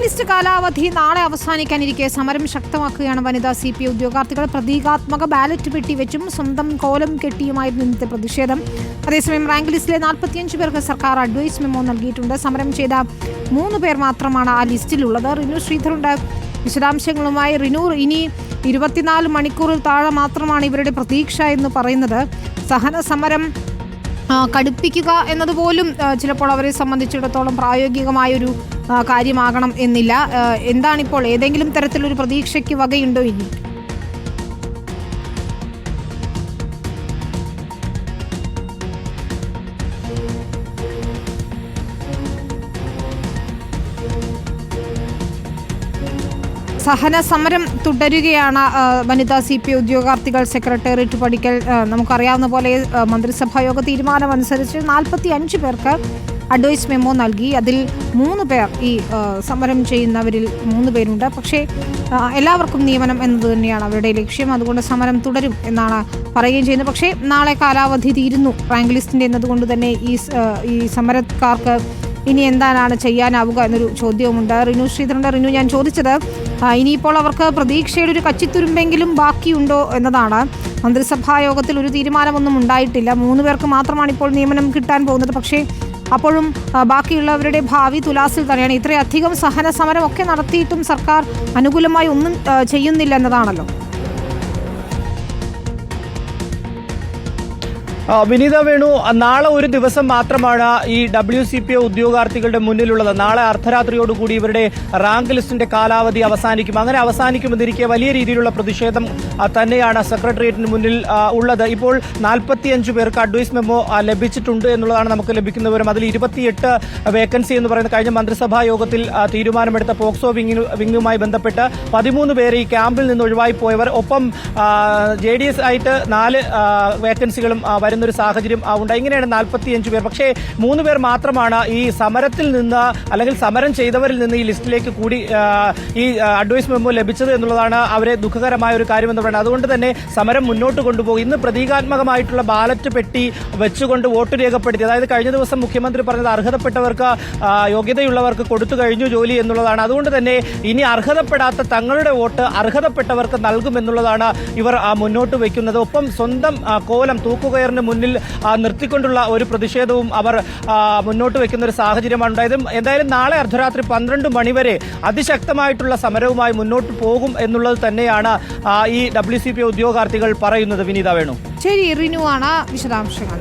List കാലാവധി നാളെ അവസാനിക്കാനിരിക്കെ സമരം ശക്തമാക്കുകയാണ് വനിതാ സി പി ഉദ്യോഗാർത്ഥികൾ. പ്രതീകാത്മക ബാലറ്റ് പെട്ടി വെച്ചും സ്വന്തം കോലം കെട്ടിയുമായിരുന്നു ഇന്നത്തെ പ്രതിഷേധം. അതേസമയം റാങ്ക് ലിസ്റ്റിലെ നാൽപ്പത്തിയഞ്ച് പേർക്ക് സർക്കാർ അഡ്വൈസ് മെമ്മോ നൽകിയിട്ടുണ്ട്. സമരം ചെയ്ത മൂന്ന് പേർ മാത്രമാണ് ആ ലിസ്റ്റിലുള്ളത്. റിനു ശ്രീധറുണ്ട്. വിശദാംശങ്ങളുമായി റിനു. ഇനി ഇരുപത്തിനാല് മണിക്കൂറിൽ താഴെ മാത്രമാണ് ഇവരുടെ പ്രതീക്ഷ എന്ന് പറയുന്നത്. സഹന സമരം കടുപ്പിക്കുക എന്നതുപോലും ചിലപ്പോൾ അവരെ സംബന്ധിച്ചിടത്തോളം പ്രായോഗികമായൊരു കാര്യമാകണം എന്നില്ല. എന്താണിപ്പോൾ ഏതെങ്കിലും തരത്തിലൊരു പ്രതീക്ഷയ്ക്ക് വകയുണ്ടോ ഇനി? സഹന സമരം തുടരുകയാണ് വനിതാ സി പി ഉദ്യോഗാർത്ഥികൾ സെക്രട്ടേറിയറ്റ് പഠിക്കൽ നമുക്കറിയാവുന്ന പോലെ മന്ത്രിസഭാ യോഗ തീരുമാനമനുസരിച്ച് നാൽപ്പത്തി അഞ്ച് പേർക്ക് അഡ്വൈസ് മെമ്മോ നൽകി. അതിൽ മൂന്ന് പേർ ഈ സമരം ചെയ്യുന്നവരിൽ മൂന്ന് പേരുണ്ട്. പക്ഷേ എല്ലാവർക്കും നിയമനം എന്നത് തന്നെയാണ് അവരുടെ ലക്ഷ്യം. അതുകൊണ്ട് സമരം തുടരും എന്നാണ് പറയുകയും ചെയ്യുന്നത്. പക്ഷേ നാളെ കാലാവധി തീരുന്നു. റാങ്ക് ലിസ്റ്റിന്റെ എന്നതുകൊണ്ട് തന്നെ ഈ ഈ സമരക്കാർക്ക് ഇനി എന്താണ് ചെയ്യാനാവുക എന്നൊരു ചോദ്യവുമുണ്ട്. റിനു ശ്രീധരന്റെ റിനു ഞാൻ ചോദിച്ചത് ഇനിയിപ്പോൾ അവർക്ക് പ്രതീക്ഷയുടെ ഒരു കച്ചിത്തുരുമ്പെങ്കിലും ബാക്കിയുണ്ടോ എന്നതാണ്. മന്ത്രിസഭാ യോഗത്തിൽ ഒരു തീരുമാനമൊന്നും ഉണ്ടായിട്ടില്ല. മൂന്ന് പേർക്ക് മാത്രമാണ് ഇപ്പോൾ നിയമനം കിട്ടാൻ പോകുന്നത്. പക്ഷേ അപ്പോഴും ബാക്കിയുള്ളവരുടെ ഭാവി തുലാസിൽ തന്നെയാണ്. ഇത്രയധികം സഹന സമരം ഒക്കെ നടത്തിയിട്ടും സർക്കാർ അനുകൂലമായി ഒന്നും ചെയ്യുന്നില്ല എന്നതാണല്ലോ. വിനീത വേണു നാളെ ഒരു ദിവസം മാത്രമാണ് ഈ ഡബ്ല്യു സി പി ഉദ്യോഗാർത്ഥികളുടെ മുന്നിലുള്ളത്. നാളെ അർദ്ധരാത്രിയോടുകൂടി ഇവരുടെ റാങ്ക് ലിസ്റ്റിന്റെ കാലാവധി അവസാനിക്കും. അങ്ങനെ അവസാനിക്കുമെന്നിരിക്കെ വലിയ രീതിയിലുള്ള പ്രതിഷേധം തന്നെയാണ് സെക്രട്ടേറിയറ്റിന് മുന്നിൽ ഉള്ളത്. ഇപ്പോൾ നാൽപ്പത്തിയഞ്ച് പേർക്ക് അഡ്വൈസ് മെമ്മോ ലഭിച്ചിട്ടുണ്ട് എന്നുള്ളതാണ് നമുക്ക് ലഭിക്കുന്ന വിവരം. അതിൽ ഇരുപത്തിയെട്ട് വേക്കൻസി എന്ന് പറയുന്നത് കഴിഞ്ഞ മന്ത്രിസഭാ യോഗത്തിൽ തീരുമാനമെടുത്ത പോക്സോ വിങ്ങിന് വിങ്ങുമായി ബന്ധപ്പെട്ട് പതിമൂന്ന് പേരെ ഈ ക്യാമ്പിൽ നിന്ന് ഒഴിവായി പോയവർ. ഒപ്പം ജെ ആയിട്ട് നാല് വേക്കൻസികളും വരുന്നൊരു സാഹചര്യം ഉണ്ടായി ഉണ്ട്. ഇങ്ങനെയാണ് നാൽപ്പത്തിയഞ്ച് പേർ. പക്ഷേ മൂന്ന് പേർ മാത്രമാണ് ഈ സമരത്തിൽ നിന്ന് അല്ലെങ്കിൽ സമരം ചെയ്തവരിൽ നിന്ന് ഈ ലിസ്റ്റിലേക്ക് കൂടി ഈ അഡ്വൈസ് മെമ്മോ ലഭിച്ചത് എന്നുള്ളതാണ് അവരെ ദുഃഖകരമായ ഒരു കാര്യമെന്ന് പറയുന്നത്. അതുകൊണ്ട് തന്നെ സമരം മുന്നോട്ട് കൊണ്ടുപോകും. ഇന്ന് പ്രതീകാത്മകമായിട്ടുള്ള ബാലറ്റ് പെട്ടി വെച്ചുകൊണ്ട് വോട്ട് രേഖപ്പെടുത്തി. അതായത് കഴിഞ്ഞ ദിവസം മുഖ്യമന്ത്രി പറഞ്ഞത് അർഹതപ്പെട്ടവർക്ക് യോഗ്യതയുള്ളവർക്ക് കൊടുത്തു കഴിഞ്ഞു ജോലി എന്നുള്ളതാണ്. അതുകൊണ്ട് തന്നെ ഇനി അർഹതപ്പെടാത്ത തങ്ങളുടെ വോട്ട് അർഹതപ്പെട്ടവർക്ക് നൽകുമെന്നുള്ളതാണ് ഇവർ മുന്നോട്ട് വയ്ക്കുന്നത് ഒപ്പം സ്വന്തം കോലം തൂക്കുകയറിന് മുന്നിൽ ആ, നിർത്തിക്കൊണ്ടുള്ള ഒരു പ്രതിഷേധവും അവർ മുന്നോട്ട് വെക്കുന്ന ഒരു സാഹചര്യമാണ് ഉണ്ടായത്. എന്തായാലും നാളെ അർദ്ധരാത്രി പന്ത്രണ്ട് മണിവരെ അതിശക്തമായിട്ടുള്ള സമരവുമായി മുന്നോട്ട് പോകും എന്നുള്ളത് തന്നെയാണ് ഈ ഡബ്ല്യു സി പി ഉദ്യോഗാർത്ഥികൾ പറയുന്നത്. വിനീത വേണു. ശരി റിനു ആണ് വിശദാംശങ്ങൾ.